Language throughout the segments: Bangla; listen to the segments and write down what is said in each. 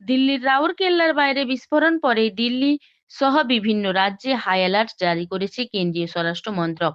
দিল্লির রাউরকেল্লার বাইরে বিস্ফোরণ পরে দিল্লি সহ বিভিন্ন রাজ্যে হাই অ্যালার্ট জারি করেছে কেন্দ্রীয় স্বরাষ্ট্র মন্ত্রক।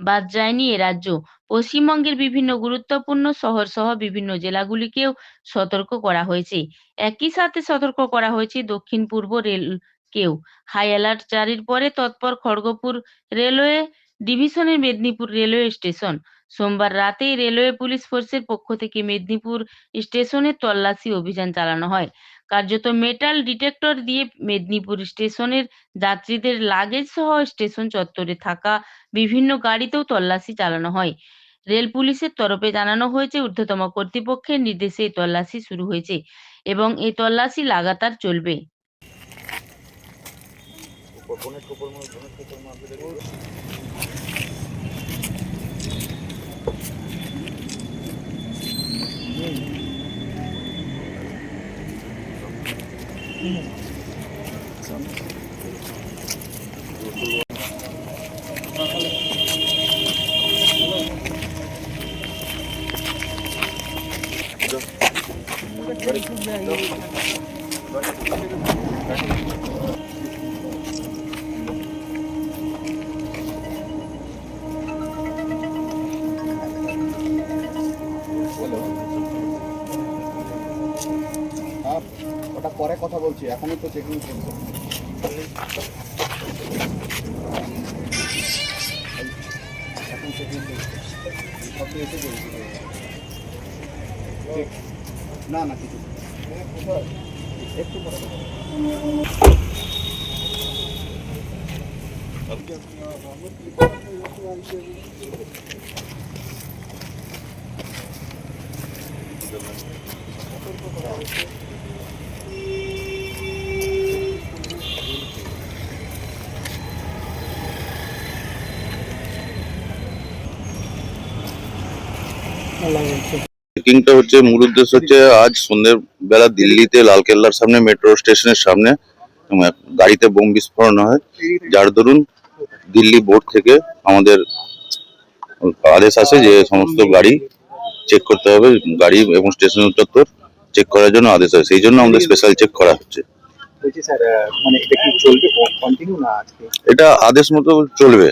বাদ যায়নি এ রাজ্য। পশ্চিমবঙ্গের বিভিন্ন গুরুত্বপূর্ণ শহর সহ বিভিন্ন জেলাগুলিকেও সতর্ক করা হয়েছে। একই সাথে সতর্ক করা হয়েছে দক্ষিণ পূর্ব রেলকেও। হাই অ্যালার্ট জারির পরে তৎপর খড়গপুর রেলওয়ে ডিভিশনের মেদিনীপুর রেলওয়ে স্টেশন। সোমবার রাতেই রেলওয়ে পুলিশ ফোর্সের পক্ষ থেকে মেদিনীপুর স্টেশনে তল্লাশি অভিযান চালানো হয়। কার্যত মেটাল ডিটেক্টর দিয়ে মেদিনীপুর স্টেশনের যাত্রীদের লাগেজ সহ স্টেশন চত্বরে থাকা বিভিন্ন গাড়িতেও তল্লাশি চালানো হয়। রেল পুলিশের তরফে জানানো হয়েছে, ঊর্ধ্বতম কর্তৃপক্ষের নির্দেশে এই তল্লাশি শুরু হয়েছে এবং এই তল্লাশি লাগাতার চলবে। হ্যাঁ ওটা পরে কথা বলছি, এখনই তো চেকিং চলছে এখন চেকিং। না না, কিছু একটু কথা বলছি। চেকিংটা হচ্ছে মূল উদ্দেশ্য হচ্ছে আজ সন্ধ্যের বেলা দিল্লিতে লালকেল্লার সামনে মেট্রো স্টেশনের সামনে গাড়িতে বোম বিস্ফোরণ হয়। যার দরুন দিল্লি বোর্ড থেকে আমাদের আদেশ আছে যে সমস্ত গাড়ি চেক করতে হবে গাড়ি এবং স্টেশন চত্বর চেক করার জন্য আদেশ আছে। সেই জন্য আমাদের স্পেশাল চেক করা হচ্ছে। মানে এটা আদেশ মতো চলবে।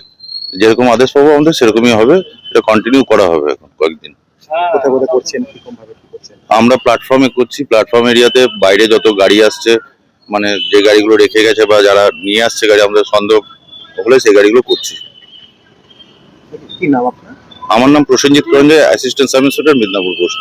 যেরকম আদেশ পাবো আমাদের সেরকমই হবে। এটা কন্টিনিউ করা হবে এখন কয়েকদিন। কোথায় কোথায় করছেন কীরকম ভাবে কি করছেন? আমরা প্ল্যাটফর্মে করছি প্ল্যাটফর্ম এরিয়াতে বাইরে যত গাড়ি আসছে মানে যে গাড়িগুলো রেখে গেছে বা যারা নিয়ে আসছে গাড়ি আমাদের সন্দেহ হলে সেই গাড়িগুলো করছি। কি নাম আপনার? আমার নাম Prosenjit Karanjai assistant sub inspector Midnapore post